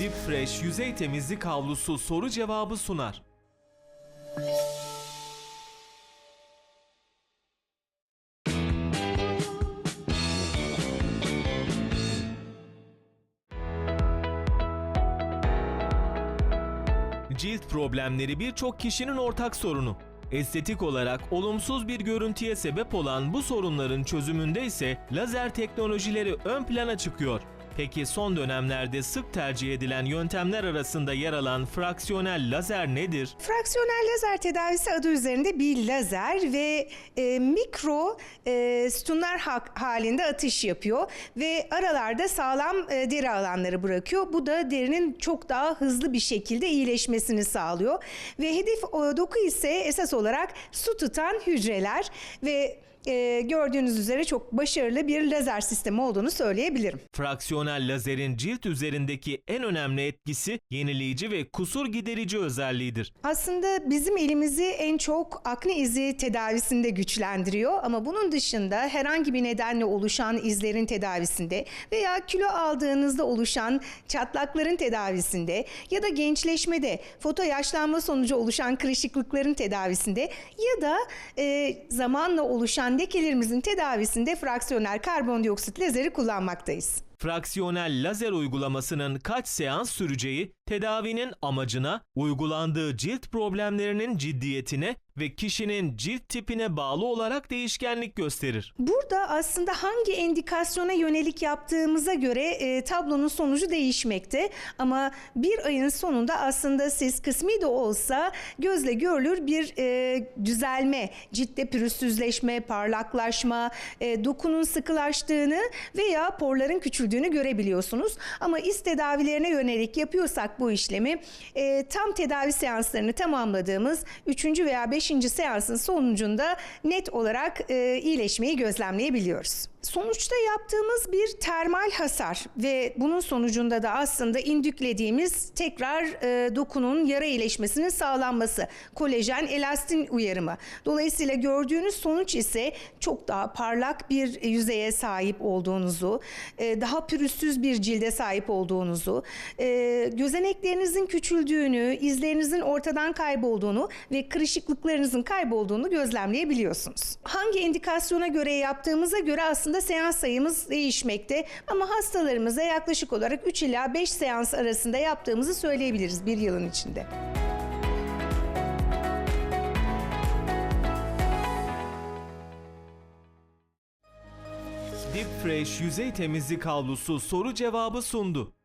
Deep Fresh yüzey temizlik havlusu soru cevabı sunar. Cilt problemleri birçok kişinin ortak sorunu. Estetik olarak olumsuz bir görüntüye sebep olan bu sorunların çözümünde ise lazer teknolojileri ön plana çıkıyor. Peki son dönemlerde sık tercih edilen yöntemler arasında yer alan fraksiyonel lazer nedir? Fraksiyonel lazer tedavisi adı üzerinde bir lazer ve e, mikro e, sütunlar ha- halinde atış yapıyor ve aralarda sağlam e, deri alanları bırakıyor. Bu da derinin çok daha hızlı bir şekilde iyileşmesini sağlıyor ve hedef o, doku ise esas olarak su tutan hücreler ve e, gördüğünüz üzere çok başarılı bir lazer sistemi olduğunu söyleyebilirim. Fraksiyonel lazerin cilt üzerindeki en önemli etkisi yenileyici ve kusur giderici özelliğidir. Aslında bizim elimizi en çok akne izi tedavisinde güçlendiriyor ama bunun dışında herhangi bir nedenle oluşan izlerin tedavisinde veya kilo aldığınızda oluşan çatlakların tedavisinde ya da gençleşmede foto yaşlanma sonucu oluşan kırışıklıkların tedavisinde ya da e, zamanla oluşan lekelerimizin tedavisinde fraksiyonel karbondioksit lazeri kullanmaktayız. Fraksiyonel lazer uygulamasının kaç seans süreceği, tedavinin amacına, uygulandığı cilt problemlerinin ciddiyetine ve kişinin cilt tipine bağlı olarak değişkenlik gösterir. Burada aslında hangi endikasyona yönelik yaptığımıza göre e, tablonun sonucu değişmekte. Ama bir ayın sonunda aslında siz kısmi de olsa gözle görülür bir e, düzelme, ciltte pürüzsüzleşme, parlaklaşma, e, dokunun sıkılaştığını veya porların küçüldüğünü görebiliyorsunuz. Ama iz tedavilerine yönelik yapıyorsak bu işlemi e, tam tedavi seanslarını tamamladığımız 3. veya 5. seansın sonucunda net olarak e, iyileşmeyi gözlemleyebiliyoruz. Sonuçta yaptığımız bir termal hasar ve bunun sonucunda da aslında indüklediğimiz tekrar e, dokunun yara iyileşmesinin sağlanması, kolajen, elastin uyarımı. Dolayısıyla gördüğünüz sonuç ise çok daha parlak bir yüzeye sahip olduğunuzu, e, daha pürüzsüz bir cilde sahip olduğunuzu, e, gözeneklerinizin küçüldüğünü, izlerinizin ortadan kaybolduğunu ve kırışıklıklarınızın kaybolduğunu gözlemleyebiliyorsunuz. Hangi indikasyona göre yaptığımıza göre aslında seans sayımız değişmekte ama hastalarımıza yaklaşık olarak 3 ila 5 seans arasında yaptığımızı söyleyebiliriz bir yılın içinde. Deep Fresh yüzey temizlik havlusu soru cevabı sundu.